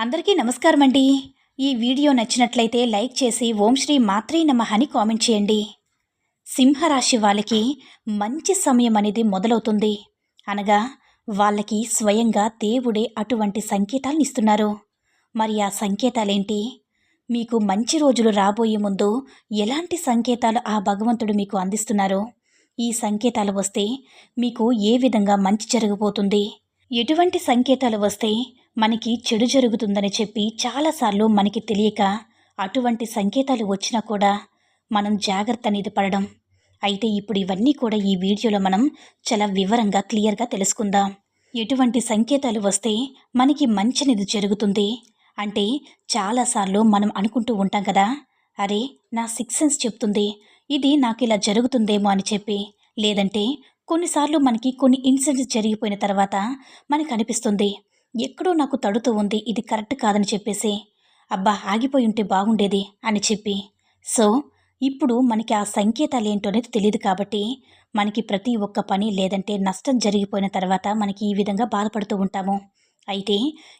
అందరికీ నమస్కారం అండి. ఈ వీడియో నచ్చినట్లయితే లైక్ చేసి ఓం శ్రీ మాత్రే నమః అని కామెంట్ చేయండి. సింహరాశి వాళ్ళకి మంచి సమయం అనేది మొదలవుతుంది. అనగా వాళ్ళకి స్వయంగా దేవుడే అటువంటి సంకేతాలను ఇస్తున్నారు. మరి ఆ సంకేతాలేంటి? మీకు మంచి రోజులు రాబోయే ముందు ఎలాంటి సంకేతాలు ఆ భగవంతుడు మీకు అందిస్తున్నారు? ఈ సంకేతాలు వస్తే మీకు ఏ విధంగా మంచి జరగబోతుంది? ఎటువంటి సంకేతాలు వస్తే మనకి చెడు జరుగుతుందని చెప్పి చాలాసార్లు మనకి తెలియక అటువంటి సంకేతాలు వచ్చినా కూడా మనం జాగ్రత్త అనేది పడడం. అయితే ఇప్పుడు ఇవన్నీ కూడా ఈ వీడియోలో మనం చాలా వివరంగా క్లియర్గా తెలుసుకుందాం. ఎటువంటి సంకేతాలు వస్తే మనకి మంచినిది జరుగుతుంది. అంటే చాలాసార్లు మనం అనుకుంటూ ఉంటాం కదా అరే నా సిక్స్ సెన్స్ చెప్తుంది ఇది నాకు ఇలా జరుగుతుందేమో అని చెప్పి. లేదంటే కొన్నిసార్లు మనకి కొన్ని ఇన్సిడెంట్స్ జరిగిపోయిన తర్వాత మనకు అనిపిస్తుంది ఎక్కడో నాకు తడుతూ ఉంది ఇది కరెక్ట్ కాదని చెప్పేసి. అబ్బా ఆగిపోయి ఉంటే బాగుండేది అని చెప్పి. సో ఇప్పుడు మనకి ఆ సంకేతాలు ఏంటో అనేది తెలియదు కాబట్టి మనకి ప్రతి ఒక్క పని లేదంటే నష్టం జరిగిపోయిన తర్వాత మనకి ఈ విధంగా బాధపడుతూ ఉంటాము. అయితే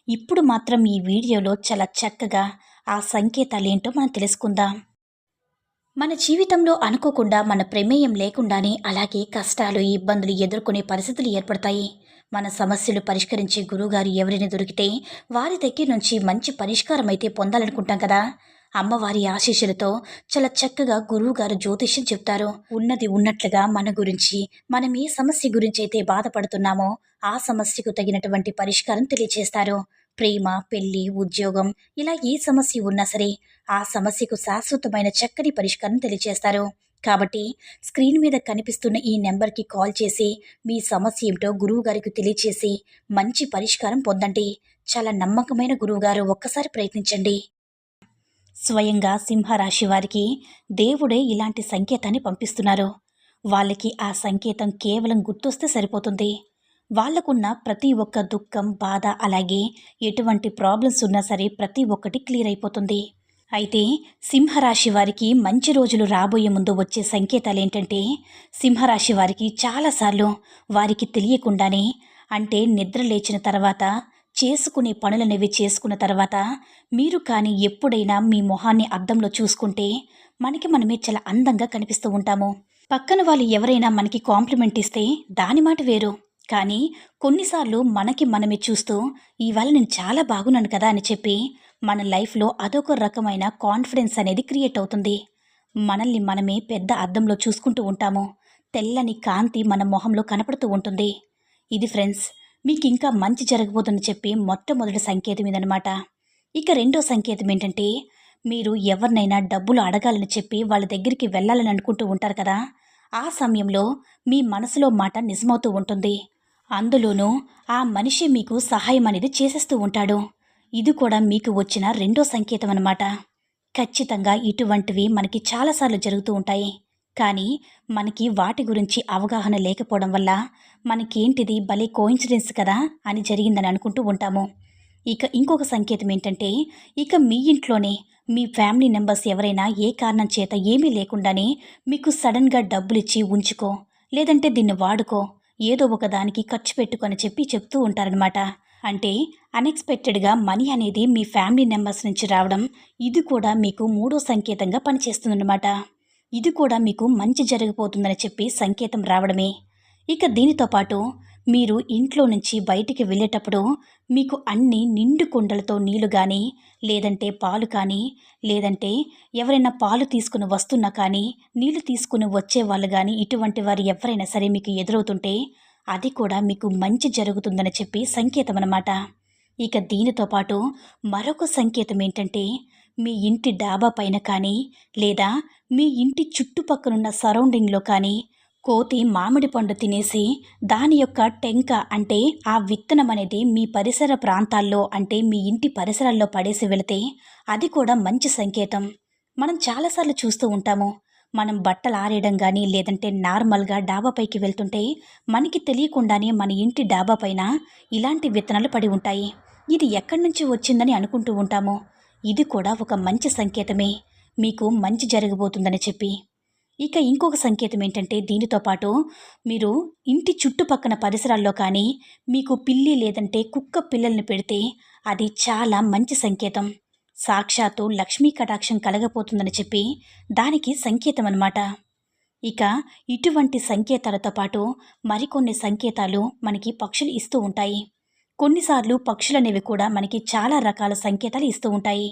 ఇప్పుడు మాత్రం ఈ వీడియోలో చాలా చక్కగా ఆ సంకేతాలు ఏంటో మనం తెలుసుకుందాం. మన జీవితంలో అనుకోకుండా మన ప్రమేయం లేకుండానే అలాగే కష్టాలు ఇబ్బందులు ఎదుర్కొనే పరిస్థితులు ఏర్పడతాయి. మన సమస్యలు పరిష్కరించే గురువుగారు ఎవరిని దొరికితే వారి దగ్గర నుంచి మంచి పరిష్కారం అయితే పొందాలనుకుంటాం కదా. అమ్మవారి ఆశీస్సులతో చాలా చక్కగా గురువుగారు జ్యోతిష్యం చెప్తారు. ఉన్నది ఉన్నట్లుగా మన గురించి మనం ఏ సమస్య గురించి అయితే బాధపడుతున్నామో ఆ సమస్యకు తగినటువంటి పరిష్కారం తెలియచేస్తారు. ప్రేమ పెళ్ళి ఉద్యోగం ఇలా ఏ సమస్య ఉన్నా సరే ఆ సమస్యకు శాశ్వతమైన చక్కని పరిష్కారం తెలియచేస్తారు. కాబట్టి స్క్రీన్ మీద కనిపిస్తున్న ఈ నెంబర్కి కాల్ చేసి మీ సమస్య ఏమిటో గురువుగారికి తెలియచేసి మంచి పరిష్కారం పొందండి. చాలా నమ్మకమైన గురువుగారు ఒక్కసారి ప్రయత్నించండి. స్వయంగా సింహరాశి వారికి దేవుడే ఇలాంటి సంకేతాన్ని పంపిస్తున్నారు. వాళ్ళకి ఆ సంకేతం కేవలం గుర్తొస్తే సరిపోతుంది. వాళ్ళకున్న ప్రతి ఒక్క దుఃఖం బాధ అలాగే ఎటువంటి ప్రాబ్లమ్స్ ఉన్నా సరే ప్రతి ఒక్కటి క్లియర్ అయిపోతుంది. అయితే సింహరాశి వారికి మంచి రోజులు రాబోయే ముందు వచ్చే సంకేతాలు ఏంటంటే సింహరాశి వారికి చాలాసార్లు వారికి తెలియకుండానే అంటే నిద్ర లేచిన తర్వాత చేసుకునే పనులనేవి చేసుకున్న తర్వాత మీరు కానీ ఎప్పుడైనా మీ మొహాన్ని అద్దంలో చూసుకుంటే మనకి మనమే చాలా అందంగా కనిపిస్తూ ఉంటాము. పక్కన వాళ్ళు ఎవరైనా మనకి కాంప్లిమెంట్ ఇస్తే దాని మాట వేరు. కానీ కొన్నిసార్లు మనకి మనమే చూస్తూ ఇవాళ నేను చాలా బాగున్నాను కదా అని చెప్పి మన లైఫ్లో అదొక రకమైన కాన్ఫిడెన్స్ అనేది క్రియేట్ అవుతుంది. మనల్ని మనమే పెద్ద అద్దంలో చూసుకుంటూ ఉంటాము. తెల్లని కాంతి మన మొహంలో కనపడుతూ ఉంటుంది. ఇది ఫ్రెండ్స్ మీకు ఇంకా మంచి జరగబోతుందని చెప్పి మొట్టమొదటి సంకేతం ఇదనమాట ఇక రెండో సంకేతం ఏంటంటే మీరు ఎవరినైనా డబ్బులు అడగాలని చెప్పి వాళ్ళ దగ్గరికి వెళ్ళాలని అనుకుంటూ ఉంటారు కదా? ఆ సమయంలో మీ మనసులో మాట నిజమవుతూ ఉంటుంది. అందులోనూ ఆ మనిషి మీకు సహాయం అనేది చేసేస్తూ ఉంటాడు. ఇది కూడా మీకు వచ్చిన రెండో సంకేతం అనమాట ఖచ్చితంగా ఇటువంటివి మనకి చాలాసార్లు జరుగుతూ ఉంటాయి. కానీ మనకి వాటి గురించి అవగాహన లేకపోవడం వల్ల మనకేంటిది భలే కోయిన్సిడెన్స్ కదా అని జరిగిందని అనుకుంటూ ఉంటాము. ఇక ఇంకొక సంకేతం ఏంటంటే ఇక మీ ఇంట్లోనే మీ ఫ్యామిలీ మెంబర్స్ ఎవరైనా ఏ కారణం చేత ఏమీ లేకుండానే మీకు సడన్గా డబ్బులు ఇచ్చి ఉంచుకో లేదంటే దీన్ని వాడుకో ఏదో ఒక దానికి ఖర్చు పెట్టుకొని చెప్పి చెప్తూ ఉంటారనమాట అంటే అన్ఎక్స్పెక్టెడ్గా మనీ అనేది మీ ఫ్యామిలీ మెంబర్స్ నుంచి రావడం ఇది కూడా మీకు మూడో సంకేతంగా పనిచేస్తుందన్నమాట. ఇది కూడా మీకు మంచి జరగబోతుందని చెప్పి సంకేతం రావడమే. ఇక దీనితో పాటు మీరు ఇంట్లో నుంచి బయటికి వెళ్ళేటప్పుడు మీకు అన్ని నిండు కుండలతో నీళ్ళు కానీ లేదంటే పాలు కానీ లేదంటే ఎవరైనా పాలు తీసుకుని వస్తున్నా కానీ నీళ్ళు తీసుకుని వచ్చే వాళ్ళు కానీ ఇటువంటి వారు ఎవరైనా సరే మీకు ఎదురవుతుంటే అది కూడా మీకు మంచి జరుగుతుందని చెప్పి సంకేతం అన్నమాట ఇక దీనితో పాటు మరొక సంకేతం ఏంటంటే మీ ఇంటి డాబా పైన కానీ లేదా మీ ఇంటి చుట్టుపక్కలున్న సరౌండింగ్లో కానీ కోతి మామిడి పండు తినేసి దాని యొక్క టెంక అంటే ఆ విత్తనం అనేది మీ పరిసర ప్రాంతాల్లో అంటే మీ ఇంటి పరిసరాల్లో పడేసి వెళితే అది కూడా మంచి సంకేతం. మనం చాలాసార్లు చూస్తూ ఉంటాము మనం బట్టలు ఆరేయడం కానీ లేదంటే నార్మల్గా డాబా పైకి వెళ్తుంటే మనకి తెలియకుండానే మన ఇంటి డాబా పైన ఇలాంటి విత్తనాలు పడి ఉంటాయి. ఇది ఎక్కడి నుంచి వచ్చిందని అనుకుంటూ ఉంటాము. ఇది కూడా ఒక మంచి సంకేతమే. మీకు మంచి జరగబోతుందని చెప్పి. ఇక ఇంకొక సంకేతం ఏంటంటే దీనితో పాటు మీరు ఇంటి చుట్టుపక్కన పరిసరాల్లో కానీ మీకు పిల్లి లేదంటే కుక్క పిల్లల్ని పెడితే అది చాలా మంచి సంకేతం. సాక్షాత్తు లక్ష్మీ కటాక్షం కలగపోతుందని చెప్పి దానికి సంకేతం అన్నమాట ఇక ఇటువంటి సంకేతాలతో పాటు మరికొన్ని సంకేతాలు మనకి పక్షులు ఇస్తూ ఉంటాయి. కొన్నిసార్లు పక్షులనేవి కూడా మనకి చాలా రకాల సంకేతాలు ఇస్తూ ఉంటాయి.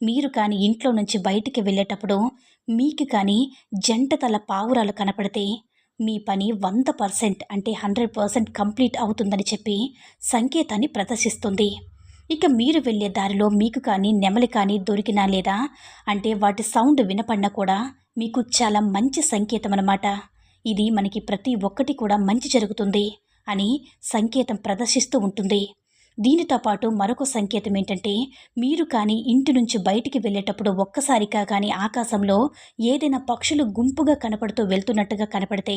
మీరు కానీ ఇంట్లో నుంచి బయటికి వెళ్ళేటప్పుడు మీకు కానీ జంట తల పావురాలు కనపడితే మీ పని వంద పర్సెంట్ అంటే హండ్రెడ్ పర్సెంట్ కంప్లీట్ అవుతుందని చెప్పి సంకేతాన్ని ప్రదర్శిస్తుంది. ఇక మీరు వెళ్ళే దారిలో మీకు కానీ నెమలి కానీ దొరికినా లేదా? అంటే వాటి సౌండ్ వినపడినా కూడా మీకు చాలా మంచి సంకేతం అనమాట ఇది మనకి ప్రతి ఒక్కటి కూడా మంచి జరుగుతుంది అని సంకేతం ప్రదర్శిస్తూ ఉంటుంది. దీనితో పాటు మరొక సంకేతం ఏంటంటే మీరు కానీ ఇంటి నుంచి బయటికి వెళ్ళేటప్పుడు ఒక్కసారిగా కానీ ఆకాశంలో ఏదైనా పక్షులు గుంపుగా కనపడుతూ వెళ్తున్నట్టుగా కనపడితే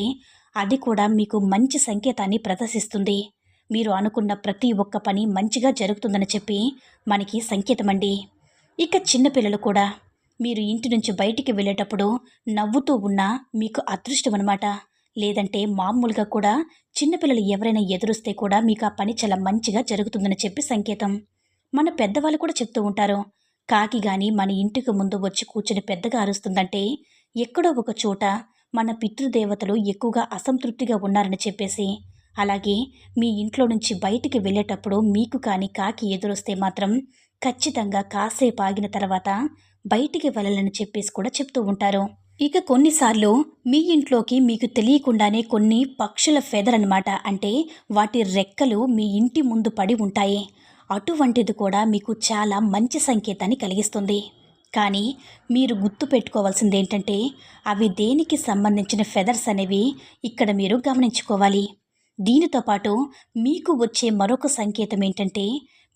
అది కూడా మీకు మంచి సంకేతాన్ని ప్రదర్శిస్తుంది. మీరు అనుకున్న ప్రతి ఒక్క పని మంచిగా జరుగుతుందని చెప్పి మనకి సంకేతమండి. ఇక చిన్నపిల్లలు కూడా మీరు ఇంటి నుంచి బయటికి వెళ్ళేటప్పుడు నవ్వుతూ ఉన్నా మీకు అదృష్టం అనమాట లేదంటే మామూలుగా కూడా చిన్నపిల్లలు ఎవరైనా ఎదురుస్తే కూడా మీకు ఆ పని చాలా మంచిగా జరుగుతుందని చెప్పి సంకేతం. మన పెద్దవాళ్ళు కూడా చెప్తూ ఉంటారు. కాకి గాని మన ఇంటికి ముందు వచ్చి కూర్చుని పెద్దగా అరుస్తుందంటే ఎక్కడో ఒక చోట మన పితృదేవతలు ఎక్కువగా అసంతృప్తిగా ఉన్నారని చెప్పేసి అలాగే మీ ఇంట్లో నుంచి బయటికి వెళ్ళేటప్పుడు మీకు కానీ కాకి ఎదురొస్తే మాత్రం ఖచ్చితంగా కాసేపు ఆగిన తర్వాత బయటికి వెళ్ళాలని చెప్పేసి కూడా చెప్తూ ఉంటారు. ఇక కొన్నిసార్లు మీ ఇంట్లోకి మీకు తెలియకుండానే కొన్ని పక్షుల ఫెదర్ అనమాట అంటే వాటి రెక్కలు మీ ఇంటి ముందు పడి ఉంటాయి. అటువంటిది కూడా మీకు చాలా మంచి సంకేతాన్ని కలిగిస్తుంది. కానీ మీరు గుర్తు పెట్టుకోవాల్సింది ఏంటంటే అవి దేనికి సంబంధించిన ఫెదర్స్ అనేవి ఇక్కడ మీరు గమనించుకోవాలి. దీనితో పాటు మీకు వచ్చే మరొక సంకేతం ఏంటంటే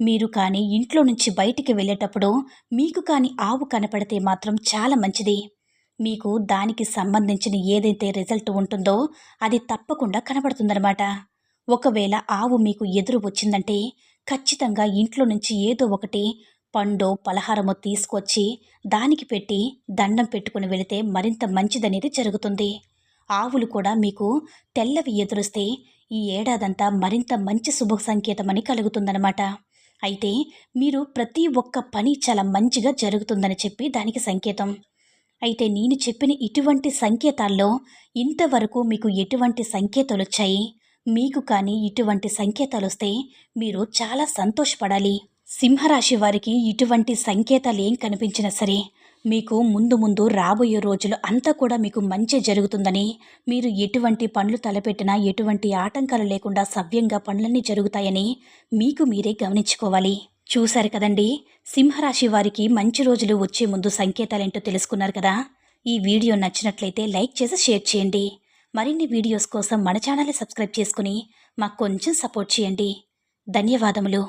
మీరు కానీ ఇంట్లో నుంచి బయటికి వెళ్ళేటప్పుడు మీకు కానీ ఆవు కనపడితే మాత్రం చాలా మంచిది. మీకు దానికి సంబంధించిన ఏదైతే రిజల్ట్ ఉంటుందో అది తప్పకుండా కనబడుతుందన్నమాట. ఒకవేళ ఆవు మీకు ఎదురు వచ్చిందంటే ఖచ్చితంగా ఇంట్లో నుంచి ఏదో ఒకటి పండో పలహారమో తీసుకొచ్చి దానికి పెట్టి దండం పెట్టుకుని వెళితే మరింత మంచిదనేది జరుగుతుంది. ఆవులు కూడా మీకు తెల్లవి ఎదురుస్తే ఈ ఏడాదంతా మరింత మంచి శుభ సంకేతమని కలుగుతుందన్నమాట. అయితే మీరు ప్రతి ఒక్క పని చాలా మంచిగా జరుగుతుందని చెప్పి దానికి సంకేతం. అయితే నేను చెప్పిన ఇటువంటి సంకేతాల్లో ఇంతవరకు మీకు ఎటువంటి సంకేతాలు వచ్చాయి? మీకు కానీ ఇటువంటి సంకేతాలు వస్తే మీరు చాలా సంతోషపడాలి. సింహరాశి వారికి ఇటువంటి సంకేతాలు ఏం కనిపించినా సరే మీకు ముందు ముందు రాబోయే రోజులు అంతా కూడా మీకు మంచి జరుగుతుందని మీరు ఎటువంటి పనులు తలపెట్టినా ఎటువంటి ఆటంకాలు లేకుండా సవ్యంగా పనులన్నీ జరుగుతాయని మీకు మీరే గమనించుకోవాలి. చూశారు కదండి? సింహరాశి వారికి మంచి రోజులు వచ్చే ముందు సంకేతాలేంటో తెలుసుకున్నారు కదా? ఈ వీడియో నచ్చినట్లయితే లైక్ చేసి షేర్ చేయండి. మరిన్ని వీడియోస్ కోసం మన ఛానల్ని సబ్స్క్రైబ్ చేసుకుని మాకు కొంచెం సపోర్ట్ చేయండి. ధన్యవాదములు.